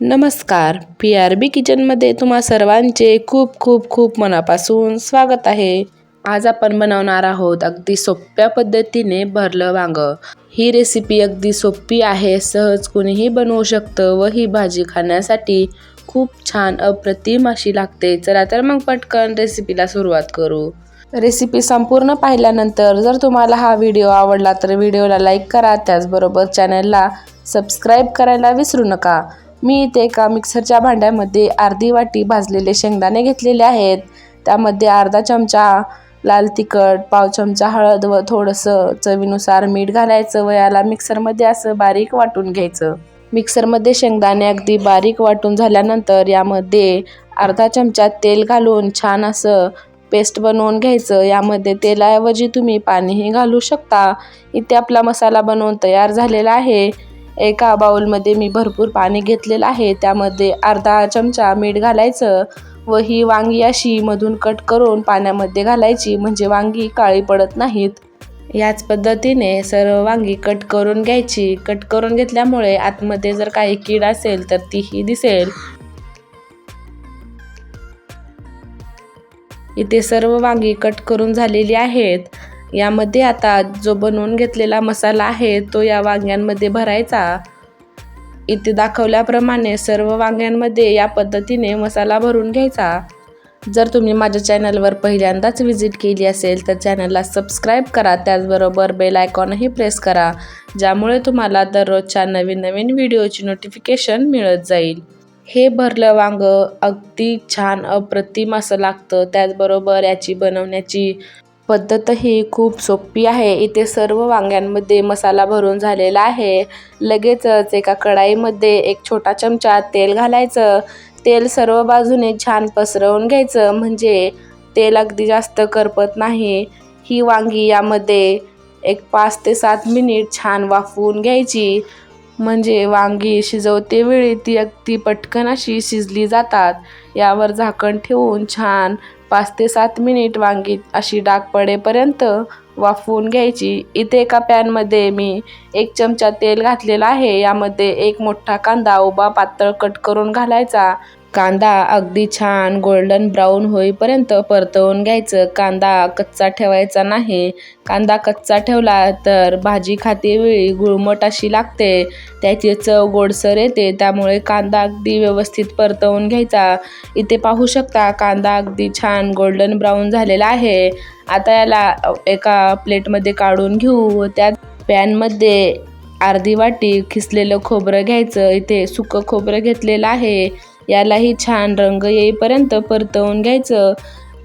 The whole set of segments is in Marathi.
नमस्कार. पी आर बी किचनमध्ये तुम्हा सर्वांचे खूप खूप खूप मनापासून स्वागत आहे. आज आपण बनवणार आहोत अगदी सोप्या पद्धतीने भरलं वांगं. ही रेसिपी अगदी सोपी आहे सहज कुणीही बनवू शकतं व ही भाजी खाण्यासाठी खूप छान अप्रतिम अशी लागते. चला तर मग पटकन रेसिपीला सुरुवात करू. रेसिपी संपूर्ण पाहिल्यानंतर जर तुम्हाला हा व्हिडिओ आवडला तर व्हिडिओला लाईक करा. त्याचबरोबर चॅनलला सबस्क्राईब करायला विसरू नका. मी इथे एका मिक्सरच्या भांड्यामध्ये अर्धी वाटी भाजलेले शेंगदाणे घेतलेले आहेत. त्यामध्ये अर्धा चमचा लाल तिखट पाव चमचा हळद व थोडंसं चवीनुसार मीठ घालायचं व याला मिक्सरमध्ये असं बारीक वाटून घ्यायचं. मिक्सरमध्ये शेंगदाणे अगदी बारीक वाटून झाल्यानंतर यामध्ये अर्धा चमचा तेल घालून छान असं पेस्ट बनवून घ्यायचं. यामध्ये तेलाऐवजी तुम्ही पाणीही घालू शकता. इथे आपला मसाला बनवून तयार झालेला आहे. एका बाउलमध्ये मी भरपूर पाणी घेतलेलं आहे. त्यामध्ये अर्धा चमचा मीठ घालायचं व ही वांगी अशी मधून कट करून पाण्यामध्ये घालायची म्हणजे वांगी काळी पडत नाहीत. याच पद्धतीने सर्व वांगी कट करून घ्यायची. कट करून घेतल्यामुळे आतमध्ये जर काही कीड असेल तर तीही दिसेल. इथे सर्व वांगी कट करून झालेली आहेत. यामध्ये आता जो बनवून घेतलेला मसाला आहे तो या वांग्यांमध्ये भरायचा. इथे दाखवल्याप्रमाणे सर्व वांग्यांमध्ये या पद्धतीने मसाला भरून घ्यायचा. जर तुम्ही माझ्या चॅनलवर पहिल्यांदाच व्हिजिट केली असेल तर चॅनलला सबस्क्राईब करा त्याचबरोबर बेल आयकॉनही प्रेस करा ज्यामुळे तुम्हाला दररोजच्या नवीन नवीन व्हिडिओची नोटिफिकेशन मिळत जाईल. हे भरलं वांगं अगदी छान अप्रतिम असं लागतं त्याचबरोबर याची बनवण्याची पद्धत ही खूप सोपी आहे. इथे सर्व वांग्यांमध्ये मसाला भरून झालेला आहे. लगेचच एका कढाईमध्ये एक छोटा चमचा तेल घालायचं. तेल सर्व बाजूने छान पसरवून घ्यायचं. म्हणजे तेल अगदी जास्त करपत नाही. ही वांगी यामध्ये एक पाच ते सात मिनिट छान वाफवून घ्यायची. म्हणजे वांगी शिजवते वेळी ती अगदी पटकन अशी शिजली जातात. यावर झाकण ठेवून छान पाच ते सात मिनिट वांगी अशी डाग पडेपर्यंत वाफवून घ्यायची. इथे एका पॅनमध्ये मी एक चमचा तेल घातलेला आहे. यामध्ये एक मोठा कांदा उभा पातळ कट करून घालायचा. कांदा अगदी छान गोल्डन ब्राऊन होईपर्यंत परतवून घ्यायचं. कांदा कच्चा ठेवायचा नाही. कांदा कच्चा ठेवला तर भाजी खातेवेळी गुळमट अशी लागते. त्याची चव गोडसर येते. त्यामुळे कांदा अगदी व्यवस्थित परतवून घ्यायचा. इथे पाहू शकता कांदा अगदी छान गोल्डन ब्राऊन झालेला आहे. आता याला एका प्लेटमध्ये काढून घेऊ. त्यात पॅनमध्ये अर्धी वाटी खिसलेलं खोबरं घ्यायचं. इथे सुकं खोबरं घेतलेलं आहे. यालाही छान रंग येईपर्यंत परतवून घ्यायचं.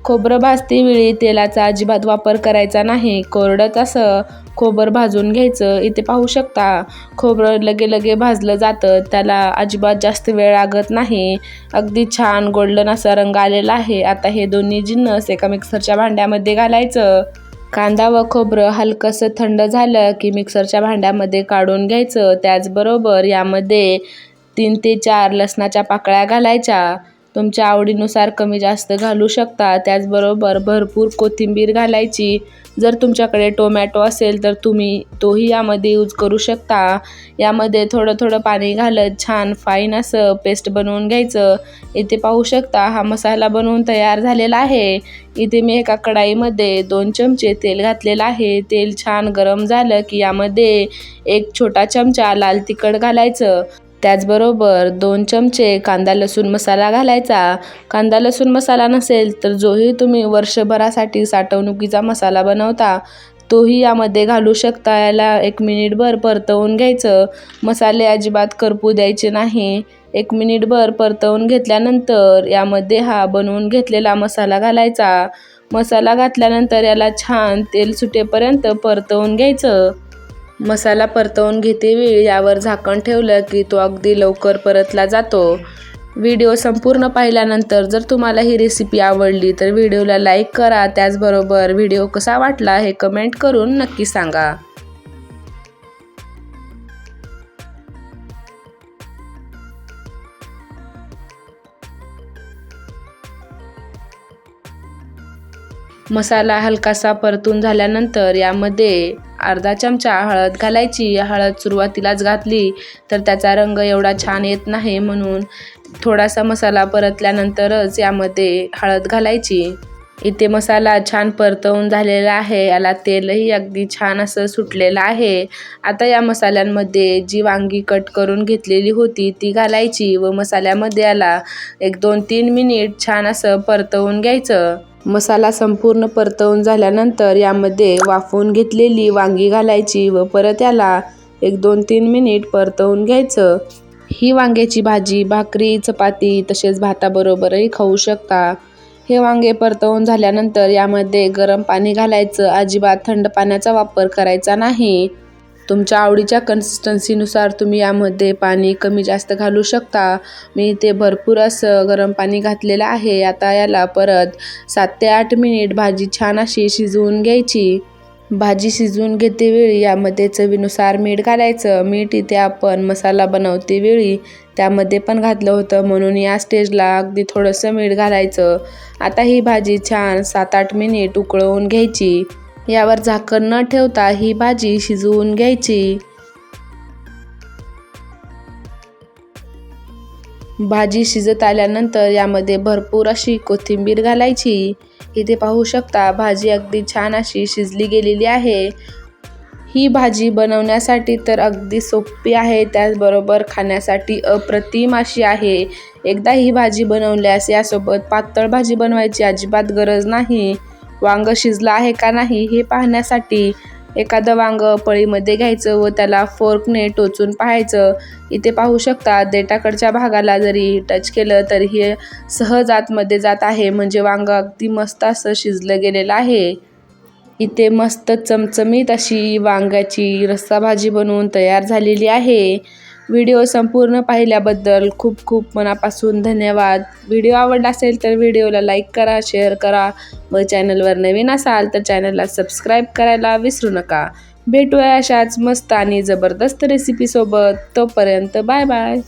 खोबरं भाजते वेळी तेलाचा अजिबात वापर करायचा नाही. कोरडंच असं खोबरं भाजून घ्यायचं. इथे पाहू शकता खोबरं लगे लगे भाजलं जातं. त्याला अजिबात जास्त वेळ लागत नाही. अगदी छान गोल्डन असा रंग आलेला आहे. आता हे दोन्ही जिन्नस एका मिक्सरच्या भांड्यामध्ये घालायचं. कांदा व खोबरं हलकंसं थंड झालं की मिक्सरच्या भांड्यामध्ये काढून घ्यायचं. त्याचबरोबर यामध्ये तीन ते चार लसणाच्या पाकळ्या घालायच्या. तुमच्या आवडीनुसार कमी जास्त घालू शकता. त्याचबरोबर भरपूर कोथिंबीर घालायची. जर तुमच्याकडे टोमॅटो असेल तर तुम्ही तोही यामध्ये यूज करू शकता. यामध्ये थोडं थोडं पाणी घालत छान फाईन असं पेस्ट बनवून घ्यायचं. इथे पाहू शकता हा मसाला बनवून तयार झालेला आहे. इथे मी एका कढाईमध्ये दोन चमचे तेल घातलेलं आहे. तेल छान गरम झालं की यामध्ये एक छोटा चमचा लाल तिखट घालायचं. त्याचबरोबर दोन चमचे कांदा लसूण मसाला घालायचा. कांदा लसूण मसाला नसेल तर जोही तुम्ही वर्षभरासाठी साठवणुकीचा मसाला बनवता. तोही यामध्ये घालू शकता. याला एक मिनिटभर परतवून घ्यायचं. मसाले अजिबात करपू द्यायचे नाही. एक मिनिटभर परतवून घेतल्यानंतर यामध्ये हा बनवून घेतलेला मसाला घालायचा. मसाला घातल्यानंतर याला छान तेल सुटेपर्यंत परतवून घ्यायचं. मसाला परतवून घेते वेळी यावर झाकण ठेवलं की तो अगदी लवकर परतला जातो. व्हिडिओ संपूर्ण पाहिल्यानंतर जर तुम्हाला ही रेसिपी आवडली तर व्हिडिओला लाईक करा. त्याचबरोबर व्हिडिओ कसा वाटला हे कमेंट करून नक्की सांगा. मसाला हलकासा परतून झाल्यानंतर यामध्ये अर्धा चमचा हळद घालायची. हळद सुरुवातीलाच घातली तर त्याचा रंग एवढा छान येत नाही म्हणून थोडासा मसाला परतल्यानंतरच यामध्ये हळद घालायची. इथे मसाला छान परतवून झालेला आहे. याला तेलही अगदी छान असं सुटलेलं आहे. आता या मसाल्यांमध्ये जी वांगी कट करून घेतलेली होती ती घालायची व मसाल्यामध्ये याला एक दोन तीन मिनिट छान असं परतवून घ्यायचं. मसाला संपूर्ण परतवून झाल्यानंतर यामध्ये वाफवून घेतलेली वांगी घालायची व परत याला एक दोन तीन मिनिट परतवून घ्यायचं. ही वांग्याची भाजी भाकरी चपाती तसेच भाताबरोबरही खाऊ शकता. हे वांगे परतवून झाल्यानंतर यामध्ये गरम पाणी घालायचं. अजिबात थंड पाण्याचा वापर करायचा नाही. तुमच्या आवडीच्या कन्सिस्टन्सीनुसार तुम्ही यामध्ये पाणी कमी जास्त घालू शकता. मी इथे भरपूर असं गरम पाणी घातलेलं आहे. आता याला परत सात ते आठ मिनिट भाजी छान अशी शिजवून घ्यायची. भाजी शिजवून घेते वेळी यामध्ये चवीनुसार मीठ घालायचं. मीठ इथे आपण मसाला बनवते वेळी त्यामध्ये पण घातलं होतं. म्हणून या स्टेजला अगदी थोडंसं मीठ घालायचं. आता ही भाजी छान सात आठ मिनिट उकळवून घ्यायची. यावर झाकण न ठेवता ही भाजी शिजवून घ्यायची. भाजी शिजत आल्यानंतर यामध्ये भरपूर अशी कोथिंबीर घालायची. इथे पाहू शकता भाजी अगदी छान अशी शिजली गेलेली आहे. ही भाजी बनवण्यासाठी तर अगदी सोपी आहे त्याचबरोबर खाण्यासाठी अप्रतिम अशी आहे. एकदा ही भाजी बनवल्यास यासोबत पातळ भाजी बनवायची अजिबात गरज नाही. वांग शिजलं आहे का नाही हे पाहण्यासाठी एखादं वांग पळीमध्ये घ्यायचं व त्याला फोर्कने टोचून पाहायचं. इथे पाहू शकता देटाकडच्या भागाला जरी टच केलं तरी हे सहज आतमध्ये जात आहे. म्हणजे वांग अगदी मस्त असं शिजलं गेलेलं आहे. इथे मस्त चमचमीत अशी वांग्याची रस्सा भाजी बनवून तयार झालेली आहे. व्हिडिओ संपूर्ण पाहिल्याबद्दल खूप खूप मनापासून धन्यवाद. व्हिडिओ आवडला असेल तर व्हिडिओला लाईक करा शेअर करा. व चॅनलवर नवीन असाल तर चॅनलला सबस्क्राईब करायला विसरू नका. भेटूया अशाच मस्त आणि जबरदस्त रेसिपीसोबत तोपर्यंत बाय बाय